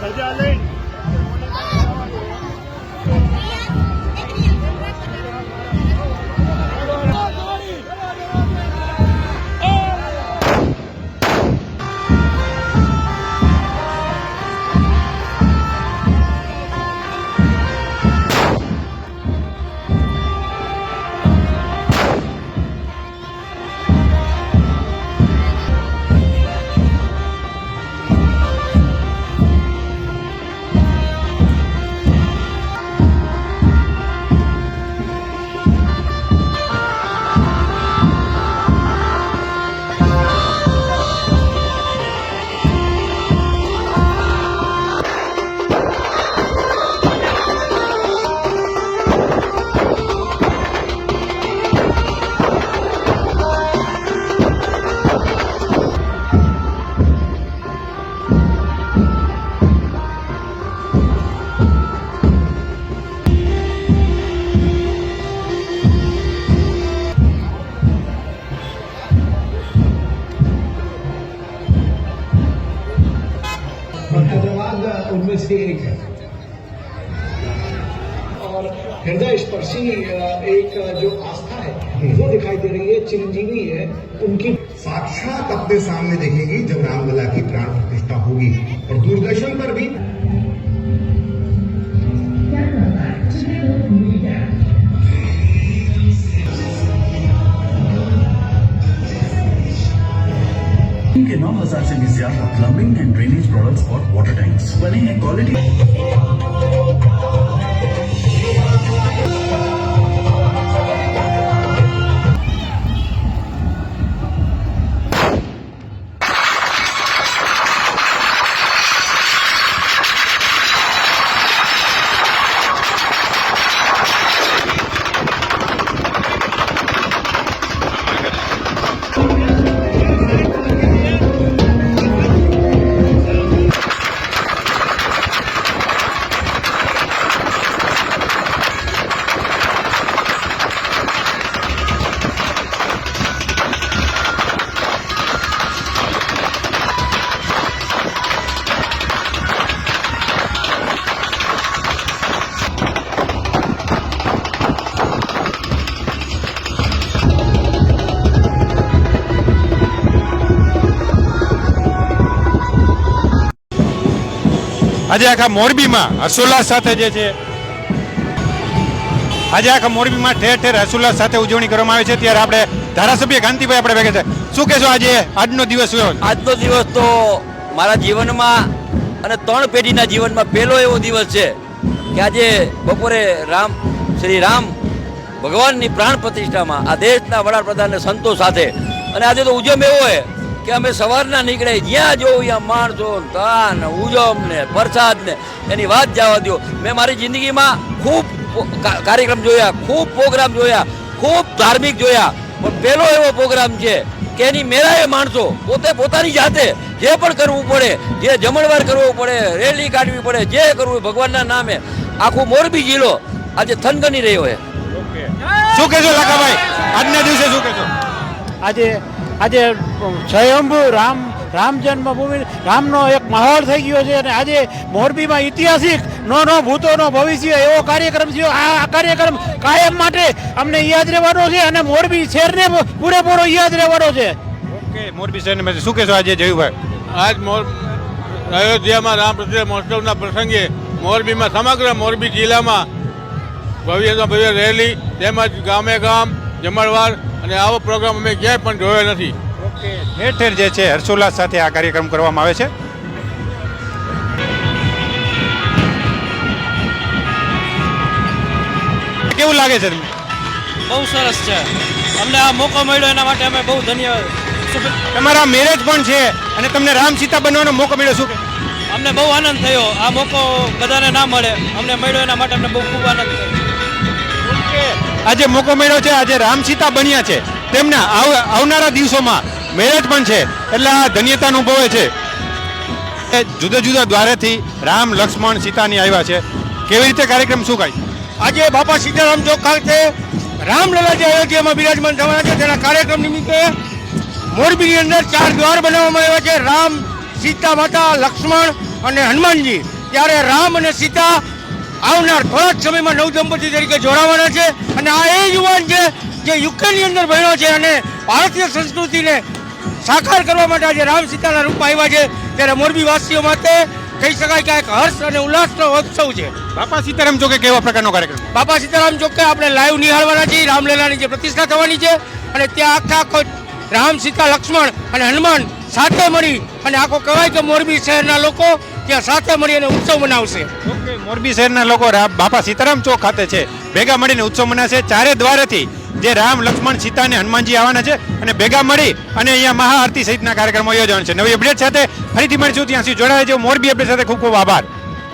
ધજા લઈ और हैदराबाद उनमें से एक है। और हृदय स्पर्शी एक जो आस्था है वो दिखाई दे रही है चिरंजीवी है उनकी साक्षात अपने सामने देखेंगी जब रामलला की प्राण प्रतिष्ठा होगी और दूरदर्शन पर भी। के नौ हज़ार से भी ज़्यादा plumbing and drainage for water tanks. Swelling and quality. આજે આખા મોરબીમાં હર્ષોલ્લાસ સાથે જે છે, આજે આખા મોરબીમાં ઠેર ઠેર હર્ષોલ્લાસ સાથે ઉજવણી કરવામાં આવે છે. ત્યારે આપણે ધારાસભ્ય કાંતિભાઈ આપણે ભેગા છે શું કહેશો આજે આજનો દિવસ આજનો દિવસ તો મારા જીવનમાં અને ત્રણ પેઢીના જીવનમાં પહેલો એવો દિવસ છે કે આજે બપોરે રામ, શ્રી રામ ભગવાનની પ્રાણ પ્રતિષ્ઠામાં આ દેશના વડાપ્રધાન અને સંતો સાથે. અને આજે તો ઉજમ એવો હોય કે અમે સવારના નીકળે જ્યાં જોઉં ત્યાં માણસો તાન ઉજમ ને પ્રસાદ ને એની વાત જવા દો મેં મારી જિંદગીમાં ખૂબ કાર્યક્રમ જોયા ખૂબ પ્રોગ્રામ જોયા ખૂબ ધાર્મિક જોયા. પણ પહેલો એવો પ્રોગ્રામ છે કે એની મેળાએ માણસો પોતે પોતાની જાતે જે પણ કરવું પડે જે જમણવાર કરવું પડે રેલી કાઢવી પડે જે કરવું હોય ભગવાનના નામે આખું મોરબી જિલ્લો આજે થનગની રહ્યો છે. શું કહેશો લાખાભાઈ? આજના દિવસે શું કહેશો? આજે આજે સ્વયંભુ રામ રામ જન્મભૂમિ રામનો એક માહોલ થઈ ગયો છે અને આજે મોરબીમાં ઐતિહાસિક નો નો ભૂતોનો ભવિષ્ય એવો કાર્યક્રમ થયો. આ આ કાર્યક્રમ કાયમ માટે અમને યાદ રહેવાનો છે અને મોરબી શહેરને પૂરેપૂરો યાદ રહેવાનો છે. ઓકે મોરબી શહેરની શું કહેશો આજે જયુભાઈ? આજ મોર અયોધ્યામાં રામ પ્રત્યે મહોત્સવના પ્રસંગે મોરબીમાં સમગ્ર મોરબી જિલ્લામાં ભવ્યમાં ભવ્ય રેલી તેમજ ગામે ગામ જમણવાર અને આવો પ્રોગ્રામ અમે ક્યાંય પણ જોયો નથી. ઓકે. ઠેર ઠેર જે છે હર્ષોલ્લાસ સાથે આ કાર્યક્રમ કરવામાં આવે છે. કેવું લાગે છે તમને? બહુ સરસ છે. અમને આ મોકો મળ્યો એના માટે અમે બહુ ધન્યવાદ. શુભ- તમારા મેરેજ પણ છે અને તમને રામ સીતા બનવાનો મોકો મળ્યો શું અમને બહુ આનંદ થયો. આ મોકો બધાને ના મળે. અમને મળ્યો એના માટે અમને બહુ ખૂબ આનંદ થયો. આજે મોકો મળ્યો છે. આજે રામ સીતા બન્યા છે. તેમના આવનારા દિવસોમાં મેરેજ પણ છે. એટલે આ ધન્યતા અનુભવે છે. એ જુદા જુદા દ્વારેથી રામ, લક્ષ્મણ, સીતાની આવ્યા છે. કેવી રીતે કાર્યક્રમ શું કાંઈ? આજે બાપા સીતારામ ચોક ખાતે રામલલાજી અયોધ્યામાં બિરાજમાન થવાના છે. તેના કાર્યક્રમ નિમિત્તે મોરબીની અંદર ચાર દ્વાર બનાવવામાં આવ્યા છે. રામ, સીતા માતા, લક્ષ્મણ અને હનુમાનજી. ત્યારે રામ અને સીતા આવનાર થોડા જ સમયમાં નવ દંપતી તરીકે જોડાવાના છે અને આ એ યુવાન છે જે યુકેની અંદર ભણ્યો છે અને ભારતીય સંસ્કૃતિને સાકાર કરવા માટે આજે રામ સીતાના રૂપમાં આવ્યા છે. ત્યારે મોરબી વાસીઓ માટે કહી શકાય કે એક હર્ષ અને ઉલ્લાસનો ઉત્સવ છે. બાપા સીતારામ ચોકે કેવા પ્રકારનો કાર્યક્રમ? બાપા સીતારામ ચોકે આપણે લાઈવ નિહાળવાના છીએ. રામલીલાની જે પ્રતિષ્ઠા થવાની છે અને ત્યાં આખા આખો રામ સીતા લક્ષ્મણ અને હનુમાન સાથે મળી અને આખો કહેવાય કે મોરબી શહેરના લોકો ત્યાં સાથે મળી અને ઉત્સવ મનાવશે. મોરબી શહેરના લોકો બાપા સીતારામ ચોક ખાતે છે. ભેગા મળીને ઉત્સવ મનાશે. ચારે દ્વારેથી જે રામ, લક્ષ્મણ, સીતા અને હનુમાનજી આવવાના છે અને ભેગા મળી અને અહીંયા મહાઆરતી સહિતના કાર્યક્રમો યોજવાના છે. નવી અપડેટ સાથે ફરીથી મળીશું. ત્યાં સુધી જોડાયા છે મોરબી અપડેટ સાથે ખૂબ ખૂબ આભાર.